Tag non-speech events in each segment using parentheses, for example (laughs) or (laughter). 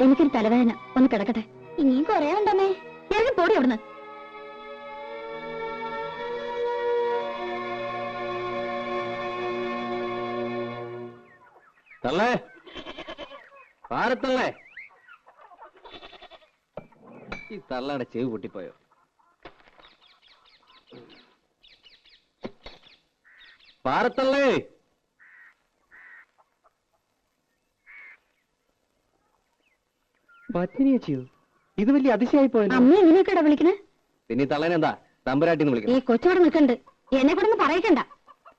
എനിക്കൊരു തലവേദന. ഒന്ന് കിടക്കട്ടെ. ഇനിയും കൊറേ ഉണ്ടമ്മേ ഞാൻ പോടി അവിടുന്ന്. തള്ളേ. ഈ തള്ളയുടെ ചെവി പൊട്ടിപ്പോയോ? പാരത്തള്ളേ പത്നി ചെയ്യൂ ഇത് വലിയ അതിശയായി പോയല്ലോ. അമ്മ എങ്ങനെയൊക്കെയാ വിളിക്കണേ? പിന്നെ ഈ തള്ളേനെന്താ? തമ്പുരാട്ടിന്ന് ഈ വിളിക്കണം. കൊച്ചോടെ നിൽക്കണ്ട്. എന്നെ കൂടെ ഒന്ന് പറയിക്കണ്ട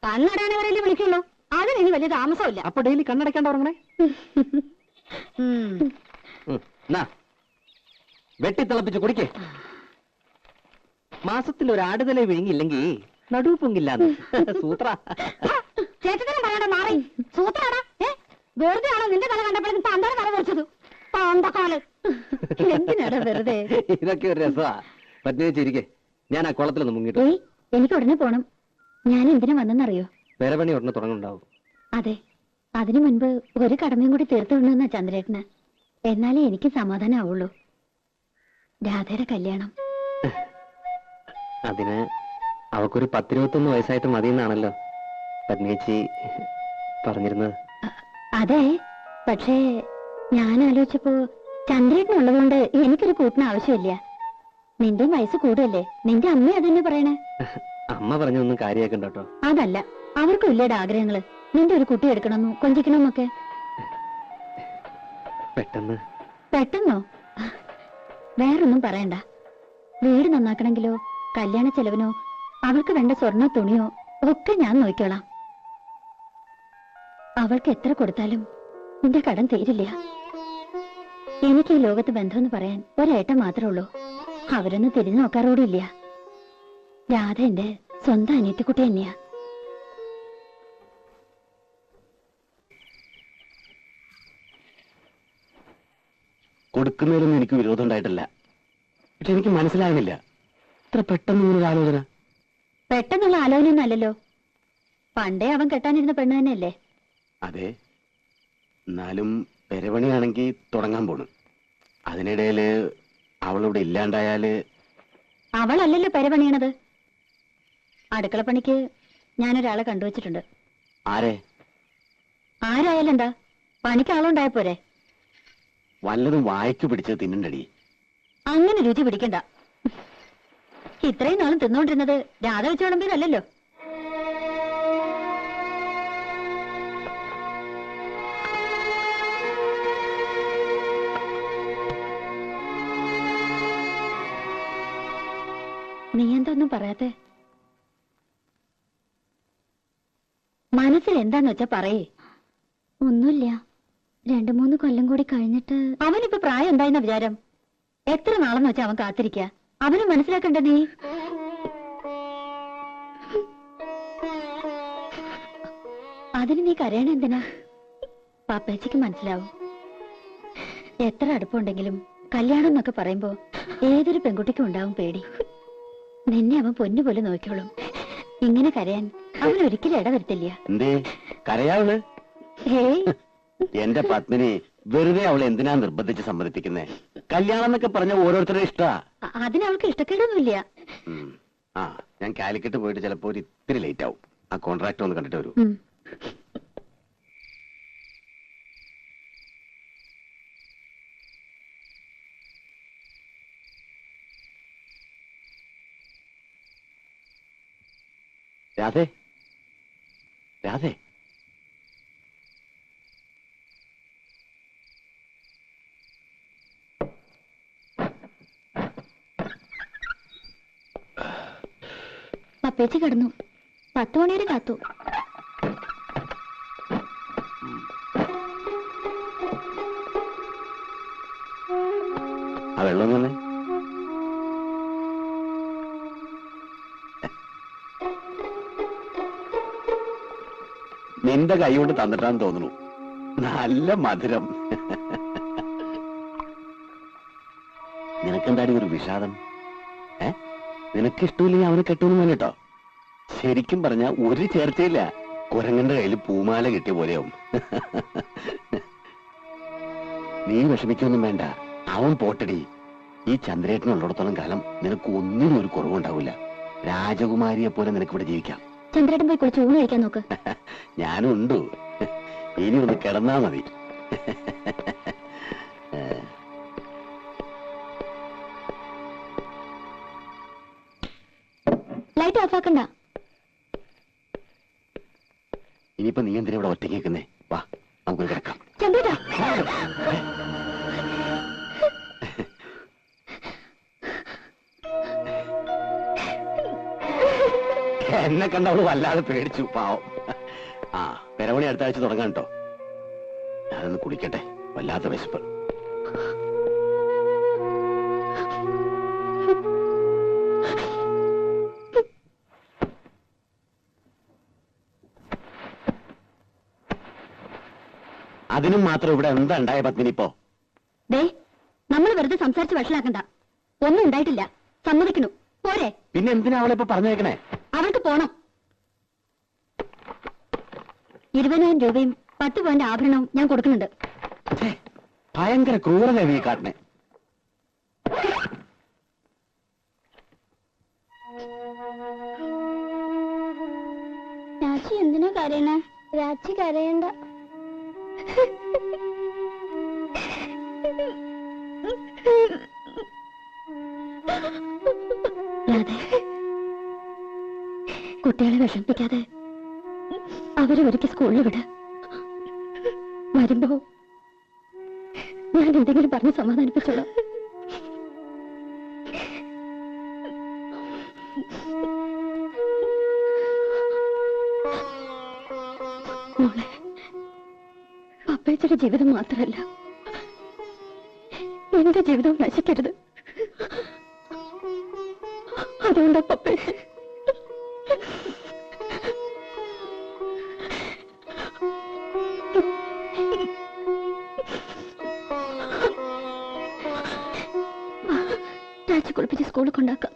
കണ്ണടയാനവരല്ലേ വിളിക്കുള്ളൂ. അതിന് ഇനി വലിയ താമസമില്ല അപ്പൊ ഡെയിലി കണ്ണടയ്ക്കാണ്ട് ഉറങ്ങണേ? ഉം. ഉം, എന്നാ. വെട്ടി തിളപ്പിച്ച് കുടിക്കേ. മാസത്തിൽ ഒരു ആടുതല വിഴുങ്ങില്ലെങ്കിൽ നടുവ് പൊങ്ങില്ല സൂത്ര. ചേട്ടത്തിനും പറയണ്ട മാറി. സൂത്രാടാ. ഏ വെറുതെ ആണോ നിന്റെ തല കണ്ടപ്പോഴേക്കും തന്തയുടെ തല പാന്തക്കാൽ എന്തിനാടാ വെറുതെ? ഇതൊക്കെ ഒരു രസമാ. പത്നി വെച്ചിരിക്കെ. ഞാൻ ആ കുളത്തിലൊന്ന് മുങ്ങിട്ടു. എനിക്ക് ഉടനെ പോണം. ഞാൻ എന്തിനു വന്നെന്നറിയോ? വേറെ പണി ഉടനെ തുടങ്ങുന്നുണ്ടാവും. അതെ. അതിനു മുൻപ് ഒരു കടമയും കൂടി തീർത്തു വിടണമെന്നാ ചന്ദ്രേട്ടന്. എന്നാലേ എനിക്ക് സമാധാനാവുള്ളൂ. രാധയുടെ കല്യാണം. അതിന് അവക്കൊരു പത്തിരുപത്തൊന്ന് വയസ്സായിട്ട് മതിയെന്നാണല്ലോ പത്നിയേച്ചി പറഞ്ഞിരുന്നത്. അതെ. പക്ഷേ ഞാൻ ആലോചിച്ചപ്പോ ചന്ദ്രേട്ടനുള്ളതുകൊണ്ട് എനിക്കൊരു കൂട്ടിന് ആവശ്യമില്ല. നിന്റെ വയസ്സ് കൂടുതല്ലേ നിന്റെ അമ്മ അതന്നെ പറയണേ? അമ്മ പറഞ്ഞൊന്നും കാര്യമാക്കണ്ട കേട്ടോ. അതല്ല അവർക്കും ഇല്ലേടെ ആഗ്രഹങ്ങൾ. നിന്റെ ഒരു കുട്ടി എടുക്കണമെന്നും കൊഞ്ചിക്കണമെന്നൊക്കെ? പെട്ടെന്ന്. പെട്ടെന്നോ? വേറൊന്നും പറയണ്ട. വീട് നന്നാക്കണമെങ്കിലോ കല്യാണ ചെലവിനോ അവൾക്ക് വേണ്ട സ്വർണ തുണിയോ ഒക്കെ ഞാൻ നോക്കിക്കോളാം. അവൾക്ക് എത്ര കൊടുത്താലും നിന്റെ കടം തീരില്ല. എനിക്ക് ഈ ലോകത്ത് ബന്ധമെന്ന് പറയാൻ ഒരേട്ട മാത്രമേ ഉള്ളൂ. അവരൊന്നും തിരിഞ്ഞു നോക്കാറോടില്ല രാധ എന്റെ സ്വന്തം അനിയത്തിക്കുട്ടി തന്നെയാ. കൊടുക്കുന്നതിലൊന്നും എനിക്ക് വിരോധം ഉണ്ടായിട്ടില്ല. പക്ഷെ എനിക്ക് മനസ്സിലാകുന്നില്ല. ഇത്ര പെട്ടെന്ന് ആലോചന. പെട്ടെന്നുള്ള ആലോചനയൊന്നും അല്ലല്ലോ. പണ്ടേ അവൻ കെട്ടാനിരുന്ന പെണ്ണ് തന്നെയല്ലേ? അതെ. എന്നാലും പെരപണിയാണെങ്കിൽ തുടങ്ങാൻ പോണു. അതിനിടയിൽ അവളിവിടെ ഇല്ലാണ്ടായാൽ അവളല്ലല്ലോ പെരപണിയണത്. അടുക്കളപ്പണിക്ക് ഞാനൊരാളെ കണ്ടുവച്ചിട്ടുണ്ട്. ആരെ? ആരായാലും എന്താ പണിക്ക് ആളുണ്ടായ പോരെ. വല്ലതും വായിച്ചു പിടിച്ച് തിന്നണ്ടടി. അങ്ങനെ രുചി പിടിക്കണ്ട. ഇത്രയും നാളും തിന്നോണ്ടിരുന്നത് രാധ വെച്ച് നീ എന്തൊന്നും പറയാത്തെ? മനസ്സിൽ എന്താന്ന് വെച്ചാ പറയേ. ഒന്നുമില്ല. രണ്ടു മൂന്ന് കൊല്ലം കൂടി കഴിഞ്ഞിട്ട് അവനിപ്പോ പ്രായം എന്തായെന്ന വിചാരം? എത്ര നാളെന്ന് വെച്ചാ അവൻ കാത്തിരിക്ക? അവന് മനസ്സിലാക്കണ്ട നീ? അതിന് നീ കരയണ എന്തിനാ? പാപ്പേച്ചിക്ക് മനസ്സിലാവും. എത്ര അടുപ്പുണ്ടെങ്കിലും കല്യാണം എന്നൊക്കെ പറയുമ്പോ ഏതൊരു പെൺകുട്ടിക്കും ഉണ്ടാവും പേടി. നിന്നെ അവൻ പൊന്നു പോലെ നോക്കിയോളും ഇങ്ങനെ കരയാൻ അവൻ ഒരിക്കലും ഇടവരുത്തില്ല. എന്തേ? കരയാവൾ എന്റെ പത്മിനി വെറുതെ അവളെ എന്തിനാ നിർബന്ധിച്ച് സമ്മതിപ്പിക്കുന്നേ? കല്യാണം എന്നൊക്കെ പറഞ്ഞ ഓരോരുത്തരുടെ ഇഷ്ടാ. അതിന് അവൾക്ക് ഇഷ്ടക്കേടൊന്നുമില്ല. ആ ഞാൻ കാലിക്കറ്റ് പോയിട്ട് ചിലപ്പോ ഒരു ഇത്തിരി ലേറ്റ് ആവും. ആ കോൺട്രാക്ട് ഒന്ന് കണ്ടിട്ട് വരൂ. രാധേ. രാധേ. പപ്പേച്ചി കിടന്നു. പത്ത് മണിവരെ കാത്തു. നിന്റെ കൈ കൊണ്ട് തന്നിട്ടാന്ന് തോന്നുന്നു. നല്ല മധുരം. നിനക്കെന്താടി ഒരു വിഷാദം? ഏ? നിനക്ക് ഇഷ്ടമില്ലെങ്കിൽ അവന് കെട്ടുമെന്ന് കേട്ടോ. ശരിക്കും പറഞ്ഞ ഒരു ചേർച്ചയില്ല. കുരങ്ങന്റെ കയ്യിൽ പൂമാല കിട്ടിയ പോലെയാവും. നീ വിഷമിക്കൊന്നും വേണ്ട. അവൻ പോട്ടടി. ഈ ചന്ദ്രേട്ടനുള്ളിടത്തോളം കാലം നിനക്ക് ഒന്നിനും ഒരു കുറവുണ്ടാവില്ല. രാജകുമാരിയെ പോലെ നിനക്ക് ഇവിടെ ജീവിക്കാം. ചന്ദ്രേട്ടൻ പോയി കുളിച്ച് ഊണ് കഴിക്കാൻ നോക്ക്. (laughs) ഞാനും ഉണ്ട് ഇനി ഒന്ന് കിടന്നാ മതി. ലൈറ്റ് ഓഫ് ആക്കണ്ട. ഇനിയിപ്പോ നീ എന്തിനാ ഇവിടെ ഒറ്റ കേൾക്കുന്നേ വാ നമുക്ക് കിടക്കാം. ചന്ദ്രേട്ടാ. (laughs) എന്നെ കണ്ടവൾ വല്ലാതെ പേടിച്ചു പാവം. ആ പെരവണി അടുത്ത ആഴ്ച തുടങ്ങാൻ കേട്ടോ ഞാനൊന്ന് കുടിക്കട്ടെ വല്ലാത്ത വിശപ്പ്. അതിനും മാത്രം ഇവിടെ എന്താ ഉണ്ടായ പത്മിനി ഇപ്പോ? ദേ നമ്മൾ വെറുതെ സംസാരിച്ച് വഷളാക്കണ്ട. ഒന്നും ഉണ്ടായിട്ടില്ല. സമ്മതിക്കണു പോരെ. പിന്നെ എന്തിനാ അവളെ ഇപ്പൊ പറഞ്ഞേക്കണേ? പോണം. ഇരുപതിനായിരം രൂപയും പത്ത് പോയിന്റ് ആഭരണവും ഞാൻ കൊടുക്കുന്നുണ്ട്. ഭയങ്കര ക്രൂരത ഈ കാട്ടിനെ. രാശി എന്തിനാ കരയണേ? രാശി കരയണ്ട. രാധേ. കുട്ടികളെ വിഷമിപ്പിക്കാതെ അവരെ ഒരിക്കൽ സ്കൂളിൽ വിട്. വരുമ്പോ ഞാൻ എന്തെങ്കിലും പറഞ്ഞ് സമാധാനിപ്പിച്ചോളാം. മോളെ ജീവിതം മാത്രമല്ല എന്റെ ജീവിതവും നശിക്കരുത്. അതുകൊണ്ടാ പപ്പേച്ച സ്കൂളിൽ കൊണ്ടാക്കാം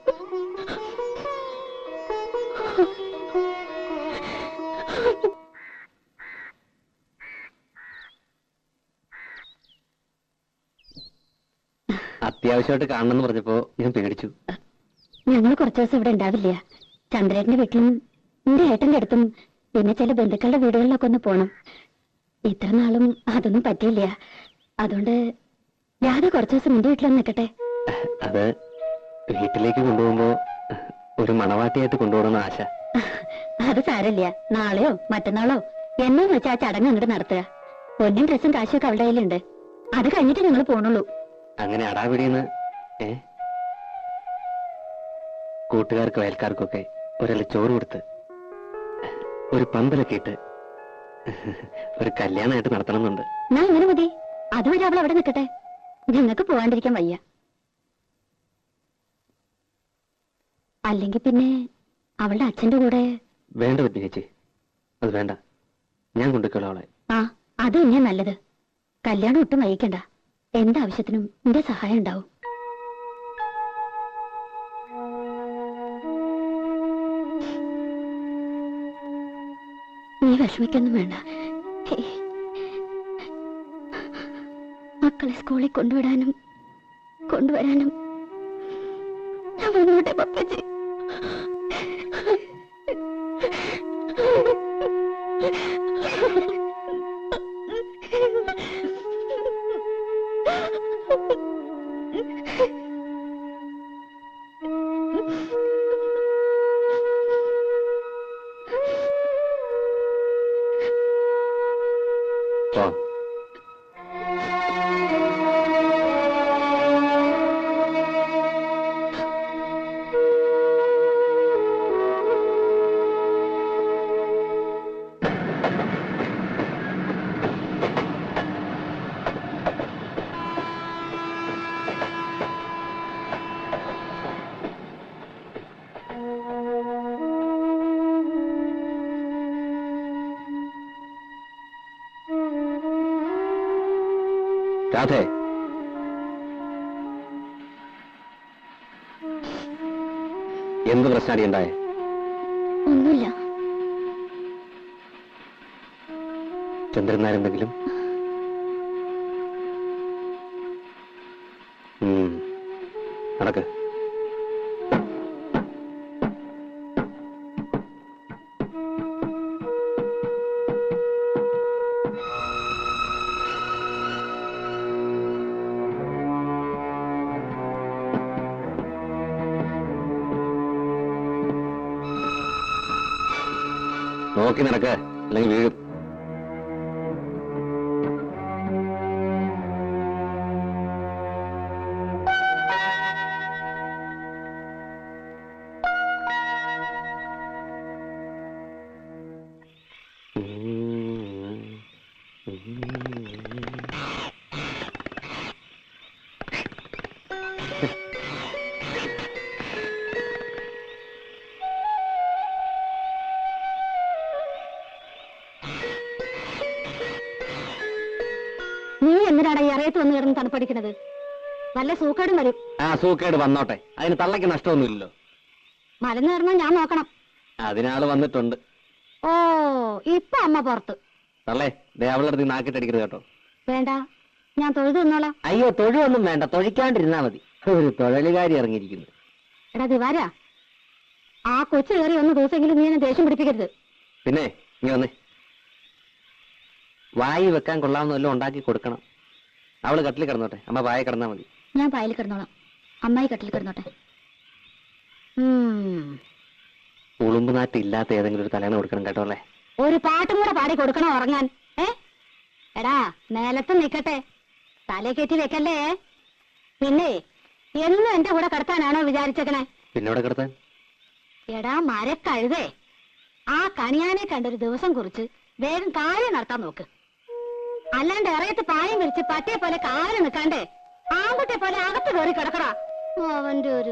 അത്യാവശ്യമായിട്ട് കാണണമെന്ന് പറഞ്ഞപ്പോ ഞാൻ പേടിച്ചു. ഞങ്ങൾ കുറച്ചു ദിവസം ഇവിടെ ഉണ്ടാവില്ല. ചന്ദ്രേട്ടന്റെ വീട്ടിലും എന്റെ ഏട്ടന്റെ അടുത്തും പിന്നെ ചില ബന്ധുക്കളുടെ വീടുകളിലൊക്കെ ഒന്ന് പോണം. ഇത്ര നാളും അതൊന്നും പറ്റിയില്ല. അതുകൊണ്ട് രാധ കുറച്ചു ദിവസം എന്റെ വീട്ടിലൊന്ന് നിൽക്കട്ടെ. അത്. വീട്ടിലേക്ക് കൊണ്ടുപോകുമ്പോ ഒരു മണവാട്ടിയായിട്ട് കൊണ്ടുപോകണമെന്ന് ആശ. അത് സാരല്ല നാളെയോ മറ്റന്നാളോ? എന്നു വെച്ചാ ആ ചടങ്ങ് അങ്ങോട്ട് നടത്തുക. പൊന്നും ഡ്രസ്സും കാശൊക്കെ അവളുടെ കയ്യിലുണ്ട്. അത് കഴിഞ്ഞിട്ട് നിങ്ങൾ പോണുള്ളൂ. അങ്ങനെ അടാപിടിയെന്ന് ഏ? കൂട്ടുകാർക്കും അയൽക്കാർക്കൊക്കെ ഒരല്ല ചോറ് കൊടുത്ത് ഒരു പന്തലൊക്കെ ഇട്ട് ഒരു കല്യാണമായിട്ട് നടത്തണമെന്നുണ്ട്. ഞാൻ അങ്ങനെ മതി. അതുവരെ അവൾ അവിടെ നിൽക്കട്ടെ ഞങ്ങൾക്ക് പോകാണ്ടിരിക്കാൻ വയ്യ. അല്ലെങ്കിൽ പിന്നെ അവളുടെ അച്ഛന്റെ കൂടെ? വേണ്ട പറ്റി ചേച്ചി. അത് വേണ്ട. ഞാൻ കൊണ്ടുപോയിക്കോളാം അവളെ. ആ അത് തന്നെയാ നല്ലത്. കല്യാണം ഒട്ടും വൈകിക്കണ്ട. എന്താവശ്യത്തിനും നിന്റെ സഹായം ഉണ്ടാവും. നീ വിഷമിക്കൊന്നും വേണ്ട. മക്കളെ സ്കൂളിൽ കൊണ്ടുവിടാനും കൊണ്ടുവരാനും ഞാൻ വന്നോട്ടെ പപ്പച്ചി. പോ (laughs) രാധേ. എന്ത് പ്രശ്നമാണ് ഉണ്ടായ ഒന്നുമില്ല ചന്ദ്രനാരെന്തെങ്കിലും നോക്കി നടക്ക്. അല്ലെങ്കിൽ വീഴും. നീ എന്തിനാടാ ഈ അറിയത്ത് വന്ന് കിടന്ന് തണുപ്പടിക്കണത് നല്ല സൂക്കേടും വരും. ആ സൂക്കേട് വന്നോട്ടെ. അതിന് തള്ളയ്ക്ക് നഷ്ടമൊന്നുമില്ലല്ലോ. മലന്ന് കിടന്നാൽ ഞാൻ നോക്കണം. അതിനാൾ വന്നിട്ടുണ്ട്. ഓ ഇപ്പൊ അമ്മ പുറത്ത്. തള്ളേ ദേ അവളുടെ അടുത്ത് നാക്കിട്ടടിക്കരുത് കേട്ടോ. വേണ്ട. ഞാൻ തൊഴുതു വന്നോളാം. അയ്യോ തൊഴുവൊന്നും വേണ്ട. തൊഴിക്കാണ്ടിരുന്നാ മതി. ഒരു തൊഴിലുകാരി ഇറങ്ങിയിരിക്കുന്നു. എടാ ദിവാരാ ആ കൊച്ചു കയറി ഒന്ന് ദിവസമെങ്കിലും നീ എന്നെ ദേഷ്യം പിടിപ്പിക്കരുത്. പിന്നെ ഇങ്ങനെ വന്നേ. വായി വെക്കാൻ കൊള്ളാവുന്ന വല്ലതും ഉണ്ടാക്കി കൊടുക്കണം. അവൾ കട്ടിൽ കിടന്നോട്ടെ. അമ്മ വായ കിടന്നാ മതി. ഞാൻ പായൽ കിടന്നോളാം. അമ്മായി കട്ടിൽ കിടന്നോട്ടെ. ഉളുമ്പ് നാറ്റ് ഇല്ലാത്ത ഏതെങ്കിലും ഒരു തലേണ കൊടുക്കണം കേട്ടോ അല്ലേ? ഒരു പാട്ടും കൂടെ പാടി കൊടുക്കണം ഉറങ്ങാൻ? ഏ? എടാ നിലത്ത് നിക്കട്ടെ തലേ കയറ്റി വെക്കല്ലേ? പിന്നെ എന്നും എന്റെ കൂടെ കിടത്താനാണോ വിചാരിച്ചേക്കണേ? പിന്നോട് കിടത്താൻ? എടാ മരക്കഴുതേ. ആ കണിയാനെ കണ്ടൊരു ദിവസം കുറിച്ച് വേഗം കാര്യം നടത്താൻ നോക്ക്. അല്ലാണ്ട് ഇറയത്ത് പായം വിരിച്ച് പട്ടിയെ പോലെ കാൽ നിൽക്കാണ്ടേ ആൺകുട്ടിയെ പോലെ അകത്ത് കയറി കിടക്കടാ. അവന്റെ ഒരു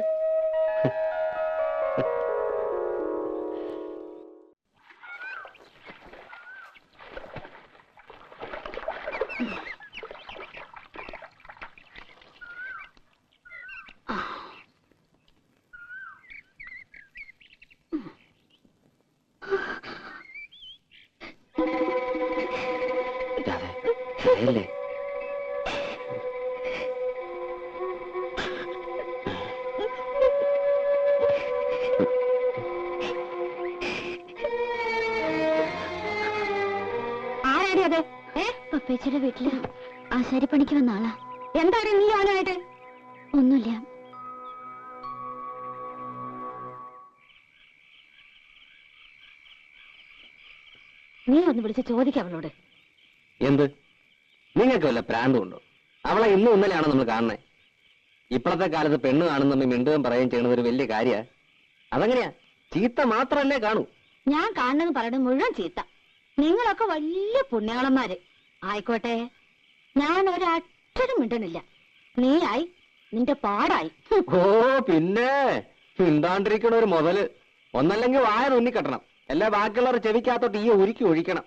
കരയല്ലേ? ആരാടി അത്? ഏ? പപ്പേച്ചിയുടെ വീട്ടിൽ ആശാരിപ്പണിക്ക് വന്ന ആളാ. എന്താണ് നീ അവനായിട്ട് ഒന്നുമില്ല. നീ ഒന്ന് വിളിച്ച് ചോദിക്കാം അവളോട്. എന്ത്? നിങ്ങൾക്ക് വല്ല പ്രാന്തമുണ്ടോ അവളെ ഇന്നും ഇന്നലെയാണ് നമ്മൾ കാണുന്നത് ഇപ്പോഴത്തെ കാലത്ത് പെണ്ണ് കാണുന്ന മിണ്ടുകയും പറയുകയും ചെയ്യുന്നത് ഒരു വലിയ കാര്യ. അതെങ്ങനെയാ? ചീത്ത മാത്രല്ലേ കാണൂ? ഞാൻ കാണുന്നത് പറയുന്നത് മുഴുവൻ ചീത്ത. നിങ്ങളൊക്കെ വലിയ പുണ്യാളന്മാര്. ആയിക്കോട്ടെ. ഞാൻ ഒരക്ഷരം മിണ്ടണില്ല ആയി നിന്റെ പാടായി. ഓ പിന്നെ. മിണ്ടാണ്ടിരിക്കണ ഒരു മുതൽ. ഒന്നല്ലെങ്കിൽ വായ തുന്നിക്കെട്ടണം എല്ലാ ബാക്കിയുള്ളവർ ചെവിക്കകത്തോട്ട് ഈ ഒരുക്കി ഒഴിക്കണം.